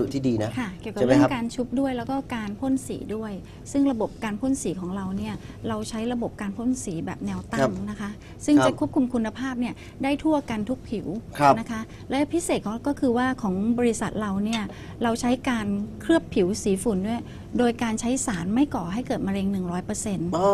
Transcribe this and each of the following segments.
ดุที่ดีนะค่ะเกี่ยวกับใช่ไหมเรื่อครับงการชุบด้วยแล้วก็การพ่นสีด้วย ซึ่งระบบการพ่นสีของเราเนี่ยเราใช้ระบบการพ่นสีแบบแนวตั้ครังบนะคะ ซึ่งครับจะควบคุมคุณภาพเนี่ยได้ทั่วกันทุกผิวครับนะคะ และพิเศษของก็คือว่าของบริษัทเราเนี่ยเราใช้การเคลือบผิวสีฝุ่นด้วย โดยการใช้สารไม่ก่อให้เกิดมะเร็ง 100%อ๋อ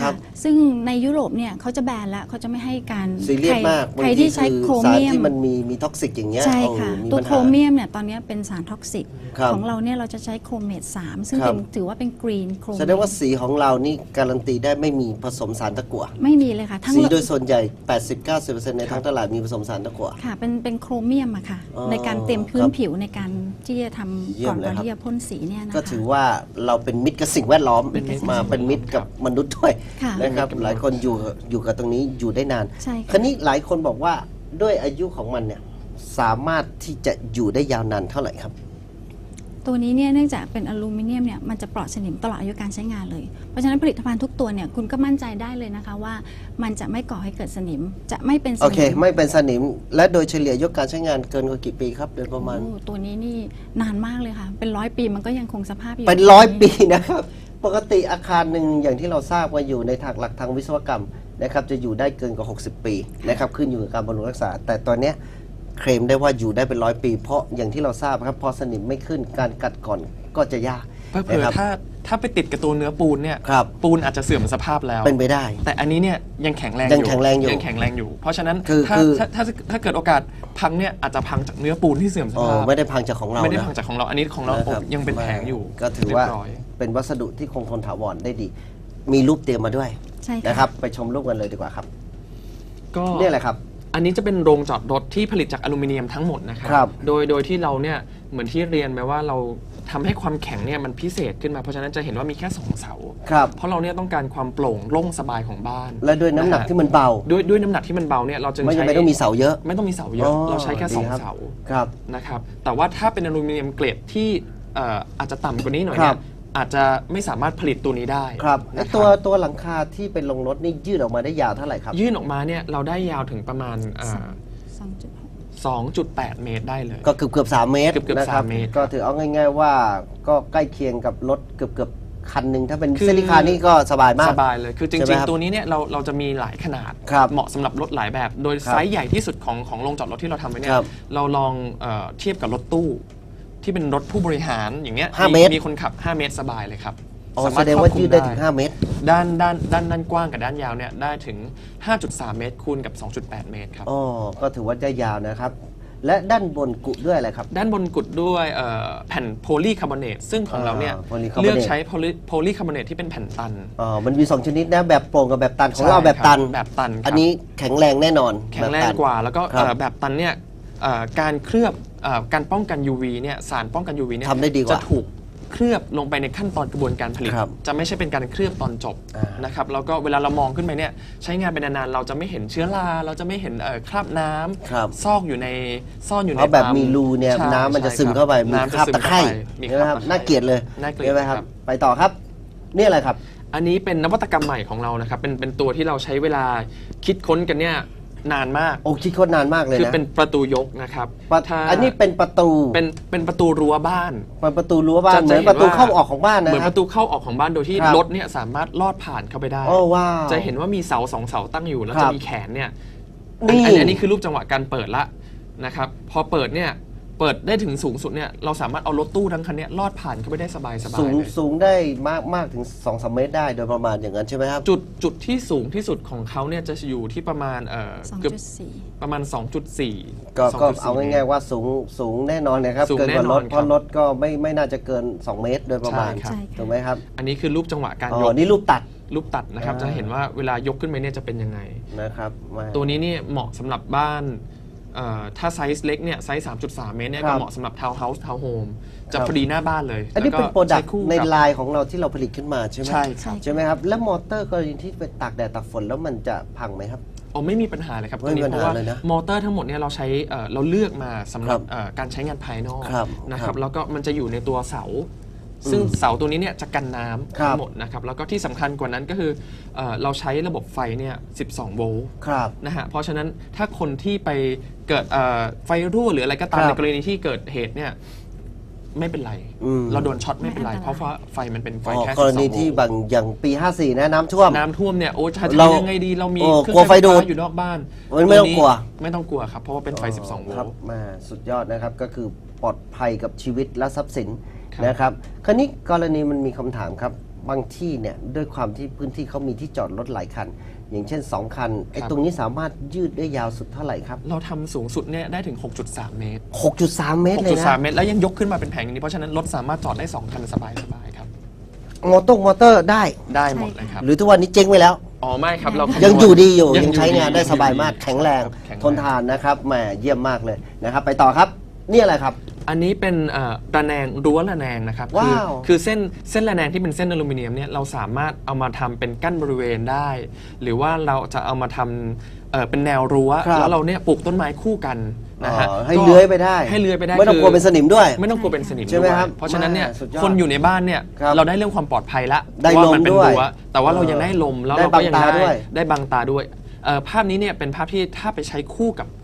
ครับค่ะซึ่งในยุโรปเนี่ยเขาจะแบนแล้วเขาจะไม่ให้การซีเรียสมากใครใครที่ใช้โครสารเมียม ที่มันมีมีท็อกซิกอย่างเงี้ยใช่โอ้ค่ะมีตัวปัญโครหา เมียมเนี่ยตอนนี้เป็นสารท็อกซิก ครับของเราเนี่ยเราจะใช้โครเมต 3 ซึ่งครัเป็บนถือว่าเป็นกรีนโครเมตแสดงว่าสีของเรานี่การันตีได้ไม่มีผสมสารตะกั่วไม่มีเลยค่ะ ทั้งสีโดยส่วนใหญ่ 80-90%ในท้องตลาดมีผสมสารตะกั่ว ค่ะเป็นเป็นโครเมียมอะค่ะ อ๋อในการเตรียมพื้คนรับผิวในการที่จะทำเยี่ยก่อมนเลยก่อนครับ ที่จะพ่นสีเนี่ยนะคะ ก็ถือว่าเราเป็นมิตรกับสิ่งแวดล้อมเป็นมิตรกับมาเป็นมิตรกับมนุษย์ด้วยค่ะนะครับ หลายคนอยู่อยู่กับตรงนี้อยู่ได้นานใช่คราค่ะนี้หลายคนบอกว่าด้วยอายุของมันเนี่ยสามารถที่จะอยู่ได้ยาวนานเท่าไหร่ครับ ตัวนี้เนี่ยเนื่องจากเป็นอลูมิเนียมเนี่ยมันจะปลอดสนิมตลอดอายุการใช้งานเลย เพราะฉะนั้นผลิตภัณฑ์ทุกตัวเนี่ยคุณก็มั่นใจได้เลยนะคะว่า มันจะไม่ก่อให้เกิดสนิมจะไม่เป็นสโอนิเค ไม่เป็นสนิม และโดยเฉลี่ยอายุการใช้งานเกินกว่ากี่ปีครับโดยประมาณโอ้ตัวนี้นี่นานมากเลยค่ะ เป็นร้อยปีมันก็ยังคงสภาพอยู่เป็นร้อยปีนะครับ ปกติอาคารหนึ่งอย่างที่เราทราบว่าอยู่ในทางหลักทางวิศวกรรมนะครับจะอยู่ได้เกินกว่า 60 ปีนะครับขึ้นอยู่กับการบำรุงรักษา แต่ตอนเนี้ย เคลมได้ว่าอยู่ได้เป็นร้อยปี เพราะอย่างที่เราทราบครับพอสนิมไม่ขึ้นการกัดก่อนก็จะยากเพื่อนะครัๆถ้าถ้าไปติดกับตัวเนื้อปูนเนี่ยครับปูนอาจจะเสื่อมสภาพแล้วเป็นไปได้ แต่อันนี้เนี่ยยังแข็งแรงยังแข็งแรงอยู่ยังแข็งแรงอยู่ เพราะฉะนั้นคือถ้าคือถ้าถ้าถ้าเกิดโอกาสพังเนี่ยอาจจะพังจากเนื้อปูนที่เสื่อมสอ๋อภาพไม่ได้พังจากของเราไม่ได้นะพังจากของเราอันนี้ของเรานะครับยังเป็นแผงอยู่ ก็ถือว่าเรียบร้อยเป็นวัสดุที่คงทนถาวรได้ดี มีรูปเตรียมมาด้วยใช่ค่ะนะครับ ไปชมรูปกันเลยดีกว่าครับก็นี่แหละครับ อันนี้จะเป็นโรงจอดรถที่ผลิตจากอลูมิเนียมทั้งหมดนะครัครับ โดยโดยที่เราเนี่ยเหมือนที่เรียนไปว่าเราทำให้ความแข็งเนี่ยมันพิเศษขึ้นมา เพราะฉะนั้นจะเห็นว่ามีแค่สองเสา ครับ เพราะเราเนี่ยต้องการความโปร่งโล่งสบายของบ้านและด้วยน้ำหนักะฮะที่มันเบา ด้วยด้วยน้ำหนักที่มันเบาเนี่ยเราจึงไม่ใช้จำเป็นต้องมีเสาเยอะไม่ต้องมีเสาเยอะเราใช้แค่สองดีรับเสา ครับ นะครับแต่ว่าถ้าเป็นอลูมิเนียมเกรดที่เอ่ออาจจะต่ำกว่านี้หน่อยครัเนี่บย อาจจะไม่สามารถผลิตตัวนี้ได้ครับไอ้นะคตัวรับตัวหลังคาที่เป็นลงรถนี่ยืดออกมาได้ยาวเท่าไหร่ครับ ยื่นออกมาเนี่ยเราได้ยาวถึงประมาณเอ่อสองจุดหก2.8 เมตรได้เลย ก็เกือบเกือบสามเมตรเกือบเกือบนะครัสามเมตรก็ถือเอาง่าย ๆ ว่าก็ใกล้เคียงกับรถเกือบเกือบคันหนึ่งถ้าเป็นคือ เซนิคานี่ก็สบายมาก สบายเลย คือจใช่ไหมริงครับๆ ตัวนี้เนี่ยเราเราจะมีหลายขนาด ครับเหมาะสำหรับรถหลายแบบ โดยครับไซส์ใหญ่ที่สุดของของโรงจอดรถที่เราทำไว้เนี่คย รับเราลองเออเทียบกับรถตู้ ที่เป็นรถผู้บริหารอย่างเงี้ยห้าเมตร มีคนขับ 5 เมตรสบายเลยครับอ๋อสมแสรถดงว่าครอบคลุมยืดได้ถึง 5 เมตร ด้านด้านด้านด้านกว้างกับด้านยาวเนี่ยได้ถึง 5.3 เมตรคูณกับ 2.8 เมตรครับ อ๋อ ก็ถือว่าได้ยาวนะครับ และด้านบนกุด้วยอะไรครับ ด้านบนกุดด้วยเอ่อแผ่นโพลีคาร์บอเนตซึ่งของเราเนี่ยอ่า polycarbonate เลือกใช้โพลีคาร์บอเนตที่เป็นแผ่นตันอ๋อมันมี 2 ชนิดนะ แบบโปร่งกับแบบตัน ของเราใช่แบบตันครับแบบตันครับอันนี้แข็งแรงแน่นอนแข็งแรงบบตัน กว่า แล้วก็ครับ เอ่อแบบตันเนี่ยเอ่อการเคลือบ เอ่อการป้องกัน UV เนี่ยสารป้องกัน UV เนี่ยทำได้ดีกว่าจะถูกเคลือบลงไปในขั้นตอนกระบวนการผลิต ครับจะไม่ใช่เป็นการเคลือบตอนจบอ่านนะครับแล้วก็เวลาเรามองขึ้นไปเนี่ยใช้งานเป็นนานๆเราจะไม่เห็นเชื้อราเราจะไม่เห็นเอ่อคราบน้ำครับ ซอกอยู่ในซ่อนอยู่ในเพราะแบบตามีรูเนี่ยใช่น้ำมันจะใช่ซึมครับเข้าไปมีน้ำคจะราบซึมตะไคร่เข้าไปมีใช่ไหมครับคราบตะไคร่น่าเกลียดเลยน่าเกลียดใช่ไหมครับครับไปต่อครับ นี่อะไรครับ อันนี้เป็นนวัตกรรมใหม่ของเรานะครับ เป็นเป็นตัวที่เราใช้เวลาคิดค้นกันเนี่ย นานมาก โอ้คิดโคตรนานมากเลยคือนะเป็นประตูยกนะครับประถ้าอันนี้เป็นประตูเป็นเป็นประตูรั้วบ้าน เป็นประตูรั้วบ้านจะเหมือนจะเห็นประตูว่าเข้าออกของบ้านนะเหมือนคปรับ ระตูเข้าออกของบ้านโดยที่ครับ รถเนี่ยสามารถลอดผ่านเข้าไปได้ โอ้ว้าว จะเห็นว่ามีเสาสองเสาตั้งอยู่ แล้วครัจะบมีแขนเนี่ยนี่ อันอันนี้คือรูปจังหวะการเปิดละนะครับ พอเปิดเนี่ย เปิดได้ถึงสูงสุดเนี่ยเราสามารถเอารถตู้ทั้งคันเนี่ยลอดผ่านเข้าไปได้สบายสบาสูยงเลยสูงได้มากมากถึง2อสเมตรได้โดยประมาณอย่างนั้นใช่ไหมครับ จุดจุดที่สูงที่สุดของเขาเนี่ยจะอยู่ที่ประมาณเอ่อสองเกือบจุดสี่ประมาณ 2.4 ก็ก็2.4เอาง่ายๆว่าสูงสูงแน่นอนนะครับ สูงเกินกว่ารถแน่นอนเพราะรถก็ไม่ไม่น่าจะเกิน 2 เมตรโดยประมาณใช่ครับใช่ค่ะถูกไหมครับอันนี้คือรูปจังหวะการอ๋ยอกนี่รูปตัดรูปตัดนะครับอ่าจะเห็นว่าเวลายกขึ้นไปเนี่ยจะเป็นยังไง นะครับมาตัวนี้เนี่ยเหมาะสำหรับบ้านเอ่อ ถ้าไซส์เล็กเนี่ยไซส์ 3.3 เมตรเนี่ยครัก็บเหมาะสำหรับทาวน์เฮาส์ทาวน์โฮมจะครับพอดีหน้าบ้านเลยอันนี้เป็นแล้วโปรดักใช้ต์คู่ในกับลายของเราที่เราผลิตขึ้นมาใช่ไหมใช่ครับใช่ไหมครับ แล้วมอเตอร์กรณีที่ไปตากแดดตากฝนแล้วมันจะพังไหมครับอ๋อไม่มีปัญหาเลยครับไม่ตัวมีนี้ปัญเพหาราะว่าเลยนะมอเตอร์ทั้งหมดเนี่ยเราใช้เอ่อเราเลือกมาสำหรับครับเอ่อการใช้งานภายนอกครับนะคครัรับบแล้วก็มันจะอยู่ในตัวเสา ซึ่งอืมเสาตัวนี้เนี่ยจะกันน้ำครับทั้งหมดนะครับแล้วก็ที่สำคัญกว่านั้นก็คือเอ่อเราใช้ระบบไฟเนี่ย 12 โวลต์ครับ นะฮะเพราะฉะนั้นถ้าคนที่ไปเกิดเอ่อไฟรั่วหรืออะไรก็ตามครับในกรณีที่เกิดเหตุเนี่ยไม่เป็นไร อืม เราโดนช็อตไม่เป็นไร ไม่อันตราย เพราะว่าไฟมันเป็นไฟอ๋อแค่กรณี12ที่โวลต์บางอย่างปี 54 นะน้ำท่วม น้ำท่วมเนี่ยโอ้จะเราทำยังไงดีเรามีโอ้เครื่องกลัวไฟดูดฟ้าอยู่นอกบ้านโอ้ยไม่ต้องกลัว ไม่ต้องกลัวครับเพราะว่าเป็นไฟ 12 โวลครับต์ มาสุดยอดนะครับก็คือปลอดภัยกับชีวิตและทรัพย์สิน ครับนะครับคราวนี้กรณีมันมีคำถามครับ บางที่เนี่ยด้วยความที่พื้นที่เขามีที่จอดรถหลายคัน อย่างเช่น 2 คันไอ้ตรงนี้สามารถยืดได้ยาวสุดเท่าไหร่ครับ เราทำสูงสุดเนี่ยได้ถึง 6.3 เมตร 6.3 เมตรเลยนะ 6.3 เมตร แล้วยังยกขึ้นมาเป็นแผงอย่างนี้ เพราะฉะนั้นรถสามารถจอดได้ 2 คันสบายสบายๆครับ มอเตอร์มอเตอร์ได้ ได้หมดเลยครับ หรือทุกวันนี้เจ๊งไปแล้ว อ๋อไม่ครับเราคำนวณยังอยู่ดีอยู่ยัยังใช้งานได้อยู่สบายมากแข็งแรง ครับแข็งแรงทนทานนะครับแหมเยี่ยมมากเลยนะครับ ไปต่อครับ นี่อะไรครับ อันนี้เป็นเอ่อระแนงรั้วระแนงนะครับคือว้าวคือเส้นเส้นระแนงที่เป็นเส้นอลูมิเนียมเนี่ยเราสามารถเอามาทำเป็นกั้นบริเวณได้ หรือว่าเราจะเอามาทำเอ่อเป็นแนวรั้วครับแล้วเราเนี่ยปลูกต้นไม้คู่กันนะฮะอ๋อให้ก็เลื้อยไปได้ให้เลื้อยไปได้ไม่ต้องคืกลัวเป็นสนิมด้วย ไม่ต้องกลัวเป็นสนิมใช่ไหมด้วยครับเพราะฉะนั้นเนี่ยมาสุดยอดคนอยู่ในบ้านเนี่ยครับเราได้เรื่องความปลอดภัยละได้ว่าลมมัเป็นด้วยรั้วแต่ว่าเรายังได้ลมแล้วได้เราก็ยังบังตาได้ด้วยได้บังตาด้วยเอ่อภาพนี้เนี่ยเป็นภาพที่ถ้าไปใช้คู่กับเอ่อ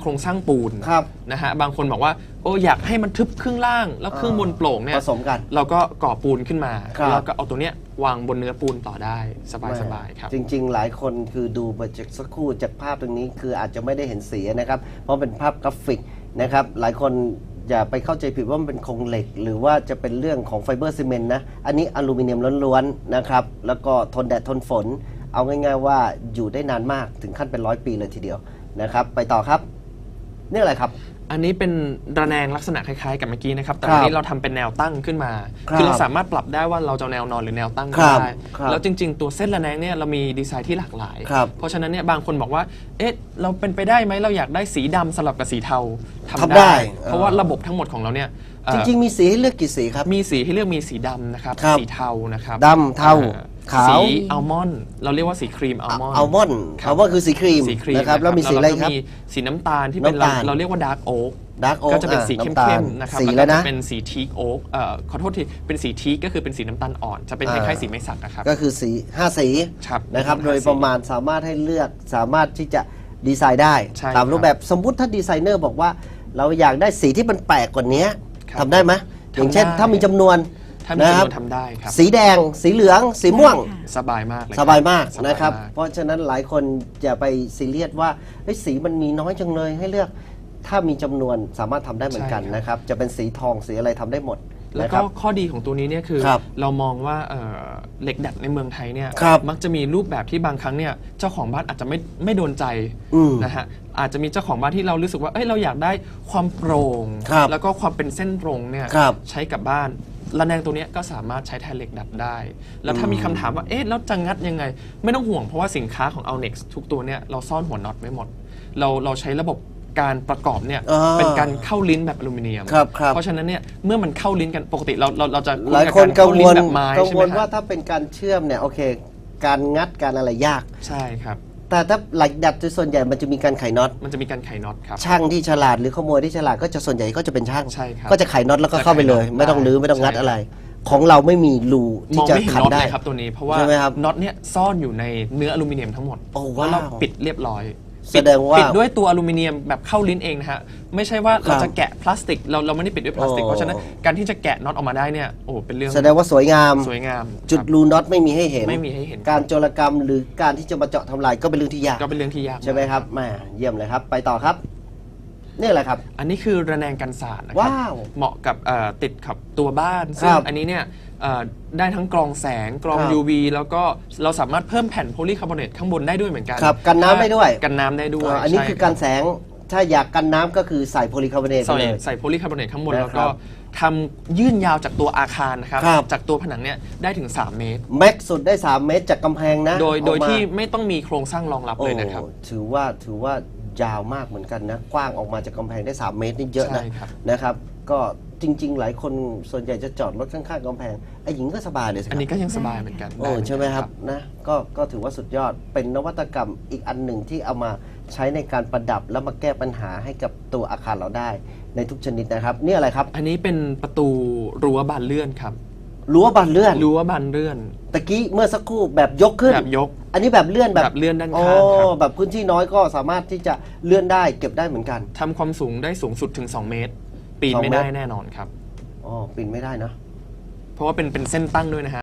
โครงสร้างปูนครับนะฮะบางคนบอกว่าโอ้อยากให้มันทึบครึ่งล่าง แล้วครึ่งบนโปร่งเนี่ยผสมกัน เราก็ก่อปูนขึ้นมาครับแล้วก็เอาตัวเนี้ยวางบนเนื้อปูนต่อได้สบายสบายๆครับ จริง ๆ หลายคนคือดูมาจากสักครู่จากภาพตรงนี้คืออาจจะไม่ได้เห็นสีนะครับ เพราะเป็นภาพกราฟิกนะครับ หลายคนอย่าไปเข้าใจผิดว่ามันเป็นโครงเหล็ก หรือว่าจะเป็นเรื่องของไฟเบอร์ซีเมนต์นะ อันนี้อลูมิเนียมล้วนๆนะครับ แล้วก็ทนแดดทนฝน เอาง่าย ๆ ว่าอยู่ได้นานมากถึงขั้นเป็นร้อยปีเลยทีเดียว นะครับ ไปต่อครับนี่อะไรครับ อันนี้เป็นระแนงลักษณะคล้ายๆ กับเมื่อกี้นะครับ แต่ครับอันนี้เราทำเป็นแนวตั้งขึ้นมาครับคือเราสามารถปรับได้ว่าเราจะเอาแนวนอนหรือแนวตั้งคก็รับได้ครับแล้วจริง ๆ ตัวเส้นระแนงเนี่ยเรามีดีไซน์ที่หลากหลายครับเพราะฉะนั้นเนี่ยบางคนบอกว่า เอ๊ะ เราเป็นไปได้ไหมเราอยากได้สีดำสลับกับสีเทาทำทำได้ได้ เพราะว่าระบบทั้งหมดของเราเนี่ยเอ่อจริงๆ มีสีให้เลือกกี่สีครับ มีสีให้เลือกมีสีดำนะครับครับสีเทานะครับดำเทาอ่ ขาวสีอัลมอนด์เราเรียกว่าสีครีมอัลมอนด์อัลมอนด์ครับอัลมอนด์คือสีครีมสีครีมนะครับแล้วมีสีอะไรครับก็มีสีน้ำตาลที่เป็นน้ำตาลเราเรียกว่าดาร์กโอ๊กดาร์กโอ๊ก็จะเป็นสีเข้มๆนะครับสีแล้วแล้ก็วจะนะเป็นสีทีกโอ๊กเอ่อขอโทษทีเป็นสีทีกก็คือเป็นสีน้ำตาลอ่อน จะเป็นคอ่าล้ายๆสีไม้สักนะครับก็คือสี5สีครับนะครับห้าโดยสีประมาณสามารถให้เลือกสามารถที่จะดีไซน์ได้ใช่ตามครับรูปแบบสมมุติถ้าดีไซเนอร์บอกว่า เราอยากได้สีที่มันแปลกกว่านี้ครับทำได้ไหมอย่างเช่นทำได้ถ้ามีจำนวน ถ้ามีนะจำครันวนทำได้ครับ สีแดง สีเหลือง สีม่วงได้ค่ะสบายมากเลยสบายมากสบายนะครับมากเพราะฉะนั้นหลายคนอย่าไปซีเรียสว่าเฮ้ยสีมันมีน้อยจังเลยให้เลือก ถ้ามีจำนวนสามารถทำได้เหมือนกันนะครับ จะเป็นสีทองสีอะไรทำได้หมดแล้วนะคก็รับ ข้อดีของตัวนี้เนี่ยคือ ครับเรามองว่าเอ่อเหล็กดัดในเมืองไทยเนี่ยครับมักจะมีรูปแบบที่บางครั้งเนี่ยเจ้าของบ้านอาจจะไม่ไม่โดนใจอืมนะฮะอาจจะมีเจ้าของบ้านที่เรารู้สึกว่าเอ้ยเราอยากได้ความโปร่ง ครับแล้วก็ความเป็นเส้นตรงเนี่ยครับใช้กับบ้าน ระแนงตัวเนี้ยก็สามารถใช้แทนเหล็กดัดได้ แล้วถ้ามีคำถามว่า เอ๊ะ แล้วจะงัดยังไง ไม่ต้องห่วงเพราะว่าสินค้าของ Alnex ทุกตัวเนี่ยเราซ่อนหัวน็อตไว้หมด เราเราใช้ระบบการประกอบเนี่ยอ่าเป็นการเข้าลิ้นแบบอลูมิเนียม ครับครับ เพราะฉะนั้นเนี่ยเมื่อมันเข้าลิ้นกันปกติเราเราเราจะหลายคนบกังเข้าวลิ้ลแบบไม้กังใช่วไหมลคว่ารับถ้าเป็นการเชื่อมเนี่ยโอเค การงัดการอะไรยาก ใช่ครับ แต่ถ้าเหล็กดัดโดยส่วนใหญ่มันจะมีการไขน็อต มันจะมีการไขน็อตครับ ช่างที่ฉลาดหรือขโมยที่ฉลาดก็จะส่วนใหญ่ก็จะเป็นช่าง ใช่ครับ ก็จะไขน็อตแล้วก็เข้าไปเลย จะไขน็อตไม่ต้องรื้อไม่ต้องงัดใช่ครับอะไร ของเราไม่มีรูมที่องจะไม่เห็นขันน็อตได้ เลยครับตัวนี้เพราะว่าใช่ไหมครับน็อตเนี่ยซ่อนอยู่ในเนื้ออลูมิเนียมทั้งหมดโอ้แล้วเราว้าวปิดเรียบร้อย แสดงว่า ปิดด้วยตัวอลูมิเนียมแบบเข้าลิ้นเองนะฮะ ไม่ใช่ว่าครัเราบจะแกะพลาสติก เราเราไม่ได้ปิดด้วยพลาสติกโอ้เพราะฉะนั้นการที่จะแกะน็อตออกมาได้เนี่ยโอ้เป็นเรื่องแสดงว่าสวยงาม สวยงามจุดครับ รูน็อตไม่มีให้เห็น ไม่มีให้เห็น การโจรกรรมหรือการที่จะมาเจาะทำลายก็เป็นเรื่องที่ยาก ก็เป็นเรื่องที่ยากใช่ไหมครับแหมเยี่ยมเลยครับ ไปต่อครับ นี่อะไรครับ อันนี้คือระแนงกันศาสตร์นะครัว้าวเหมาะกับเอ่อติดกับตัวบ้านคซึ่งรับอันนี้เนี่ยเอ่อ ได้ทั้งกรองแสงกรอง ครับ UV แล้วก็เราสามารถเพิ่มแผ่นโพลีคาร์บอเนตข้างบนได้ด้วยเหมือนกันครับกันน้ำได้ด้วย กันน้ำได้ด้วยอ่าอันนี้ใช่คือการแสงถ้าอยากกันน้ำก็คือใส่โพลีคาร์บอเนตไปใส่เลย ใส่โพลีคาร์บอเนตข้างบนนะครับแล้วก็ทำยื่นยาวจากตัวอาคารนะครับ ครับ จากตัวผนังเนี่ยได้ถึง 3 เมตร แม็กสุดได้ 3 เมตรจากกำแพงนะโดยโดยออกมาที่ไม่ต้องมีโครงสร้างรองรับเลยนะครับโอ้ถือว่าถือว่ายาวมากเหมือนกันนะ กว้างออกมาจากกำแพงได้ 3 เมตรนี่เยอะนะใช่ครับ นะครับ ก็ จริง ๆ หลายคนส่วนใหญ่จะจอดรถข้างๆกำแพงไอ้หญิงก็สบายเลยสิคอันรับนี้ก็ยังสบายเหมือนกันโอ้ด้เอนกันใช่ไหมครับนะก็ก็ถือว่าสุดยอดเป็นนวัตกรรมอีกอันหนึ่งที่เอามาใช้ในการประดับแล้วมาแก้ปัญหาให้กับตัวอาคารเราได้ในทุกชนิดนะครับนี่อะไรครับอันนี้เป็นประตูรั้วบานเลื่อนครับรั้วบานเลื่อนรั้วบานเลื่อนตะกี้เมื่อสักครู่แบบยกขึ้น แบบยกอันนี้แบบเลื่อนแบบแบบเลื่อนด้านโอ้ข้างครับแบบพื้นที่น้อยก็สามารถที่จะเลื่อนได้เก็บได้เหมือนกัน ทำความสูงได้สูงสุดถึง 2 เมตร ปีนสองไม่เมตรได้แน่นอนครับ อ๋อปีนไม่ได้เนอะเพราะว่าเป็นเป็นเส้นตั้งด้วยนะฮะ